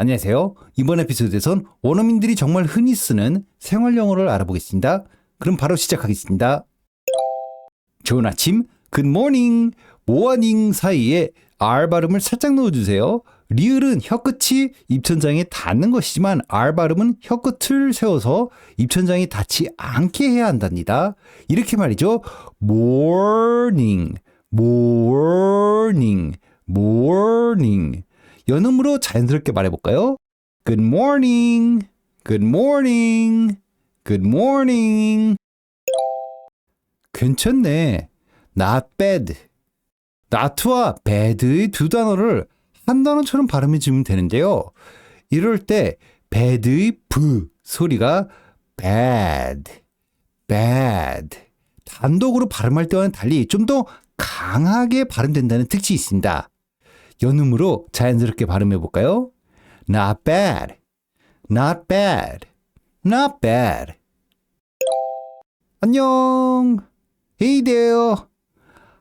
안녕하세요. 이번 에피소드에선 원어민들이 정말 흔히 쓰는 생활 영어를 알아보겠습니다. 그럼 바로 시작하겠습니다. 좋은 아침, 굿모닝, 모닝 사이에 R 발음을 살짝 넣어주세요. 리을은 혀끝이 입천장에 닿는 것이지만 R 발음은 혀끝을 세워서 입천장에 닿지 않게 해야 한답니다. 이렇게 말이죠. morning, morning, morning. 연음으로 자연스럽게 말해볼까요? Good morning, good morning, good morning. 괜찮네. Not bad. not와 bad의 두 단어를 한 단어처럼 발음해 주면 되는데요. 이럴 때 bad의 v 소리가 bad, bad. 단독으로 발음할 때와는 달리 좀 더 강하게 발음된다는 특징이 있습니다. 연음으로 자연스럽게 발음해 볼까요? Not bad, not bad, not bad. 안녕. Hey there.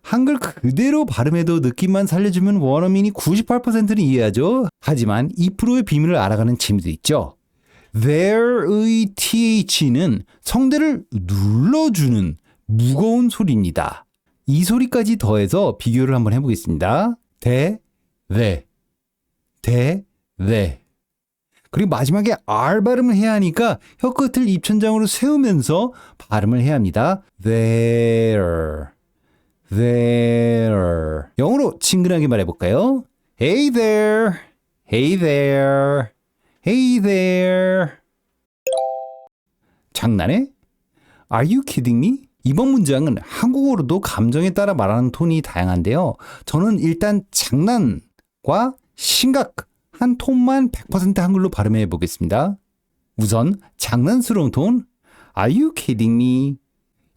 한글 그대로 발음해도 느낌만 살려주면 원어민이 98%는 이해하죠. 하지만 2%의 비밀을 알아가는 재미도 있죠. there의 th는 성대를 눌러주는 무거운 소리입니다. 이 소리까지 더해서 비교를 한번 해보겠습니다. 대, 네, 대, 네. 그리고 마지막에 R 발음을 해야 하니까 혀 끝을 입천장으로 세우면서 발음을 해야 합니다. there, there. 영어로 친근하게 말해볼까요? Hey there, hey there, hey there. 장난해? Are you kidding me? 이번 문장은 한국어로도 감정에 따라 말하는 톤이 다양한데요. 저는 일단 장난 과 심각 한 톤만 100% 한글로 발음해 보겠습니다. 우선 장난스러운 톤 Are you kidding me?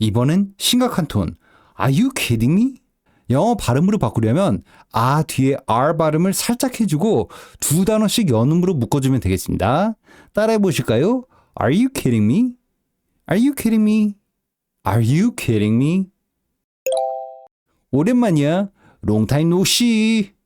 이번엔 심각한 톤 Are you kidding me? 영어 발음으로 바꾸려면 아 뒤에 R 발음을 살짝 해주고 두 단어씩 연음으로 묶어주면 되겠습니다. 따라해 보실까요? Are you kidding me? Are you kidding me? Are you kidding me? 오랜만이야. No see.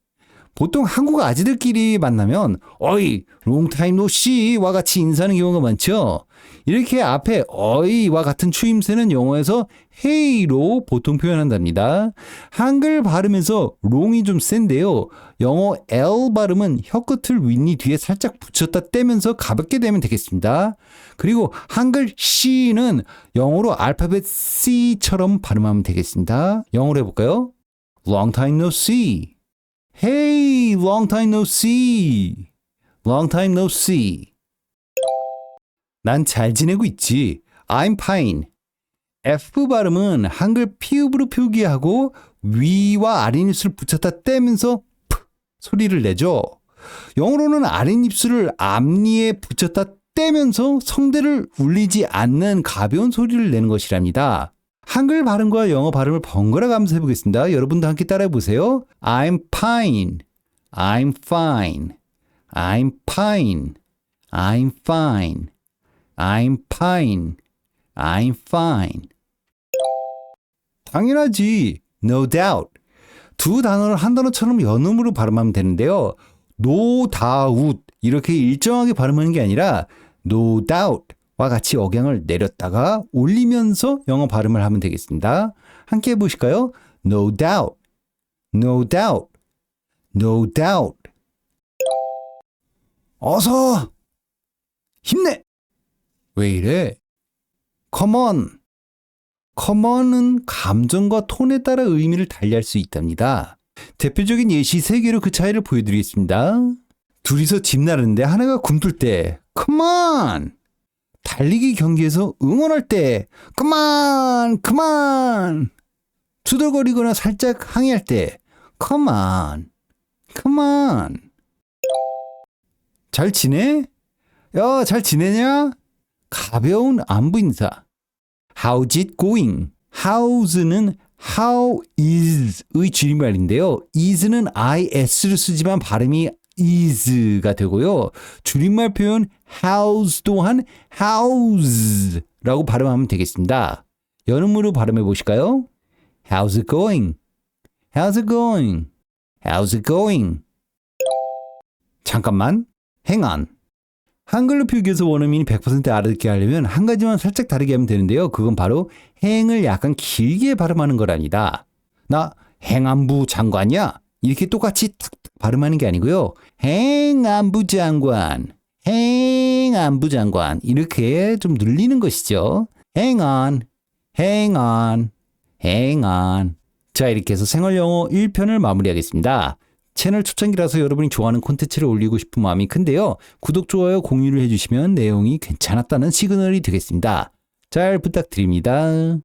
보통 한국 아지들끼리 만나면 어이, no see와 같이 인사하는 경우가 많죠. 이렇게 앞에 어이와 같은 추임새는 영어에서 hey로 보통 표현한답니다. 한글 발음에서 long이 좀 센데요. 영어 L 발음은 혀끝을 윗니 뒤에 살짝 붙였다 떼면서 가볍게 되면 되겠습니다. 그리고 한글 C는 영어로 알파벳 C처럼 발음하면 되겠습니다. 영어로 해볼까요? Long time no see. Hey, long time no see. Long time no see. 난 잘 지내고 있지. I'm fine. F 발음은 한글 피읍으로 표기하고 위와 아랫입술을 붙였다 떼면서 프 소리를 내죠. 영어로는 아랫입술을 앞니에 붙였다 떼면서 성대를 울리지 않는 가벼운 소리를 내는 것이랍니다. 한글 발음과 영어 발음을 번갈아 가면서 해보겠습니다. 여러분도 함께 따라해 보세요. I'm fine. I'm fine. I'm fine. I'm fine. I'm fine. I'm fine. 당연하지. No doubt. 두 단어를 한 단어처럼 연음으로 발음하면 되는데요. No doubt. 이렇게 일정하게 발음하는 게 아니라 no doubt. 와 같이 억양을 내렸다가 올리면서 영어 발음을 하면 되겠습니다. 함께 해보실까요? No doubt, no doubt, no doubt. 어서 힘내. 왜 이래? Come on. Come on은 감정과 톤에 따라 의미를 달리할 수 있답니다. 대표적인 예시 세 개로 그 차이를 보여드리겠습니다. 둘이서 집 나르는데 하나가 굼뜰 때 Come on. 달리기 경기에서 응원할 때 그만 그만 투덜거리거나 살짝 항의할 때 come on 잘 지내? 야 잘 지내냐? 가벼운 안부 인사 How's it going? How's,는 how is의 줄임말인데요. is는 is를 쓰지만 발음이 is가 되고요. 줄임말 표현 house 또한 house라고 발음하면 되겠습니다. 연음으로 발음해 보실까요? How's it going? How's it going? How's it going? 잠깐만. 행한. 한글로 표기해서 원어민이 100% 알아듣게 하려면 한 가지만 살짝 다르게 하면 되는데요. 그건 바로 행을 약간 길게 발음하는 거랍니다. 나 행안부 장관이야? 이렇게 똑같이 탁 발음하는 게 아니고요. 행안부 장관, 행안부 장관 이렇게 좀 늘리는 것이죠. 행안, 행안, 행안. 자 이렇게 해서 생활영어 1편을 마무리하겠습니다. 채널 초창기라서 여러분이 좋아하는 콘텐츠를 올리고 싶은 마음이 큰데요. 구독, 좋아요, 공유를 해주시면 내용이 괜찮았다는 시그널이 되겠습니다. 잘 부탁드립니다.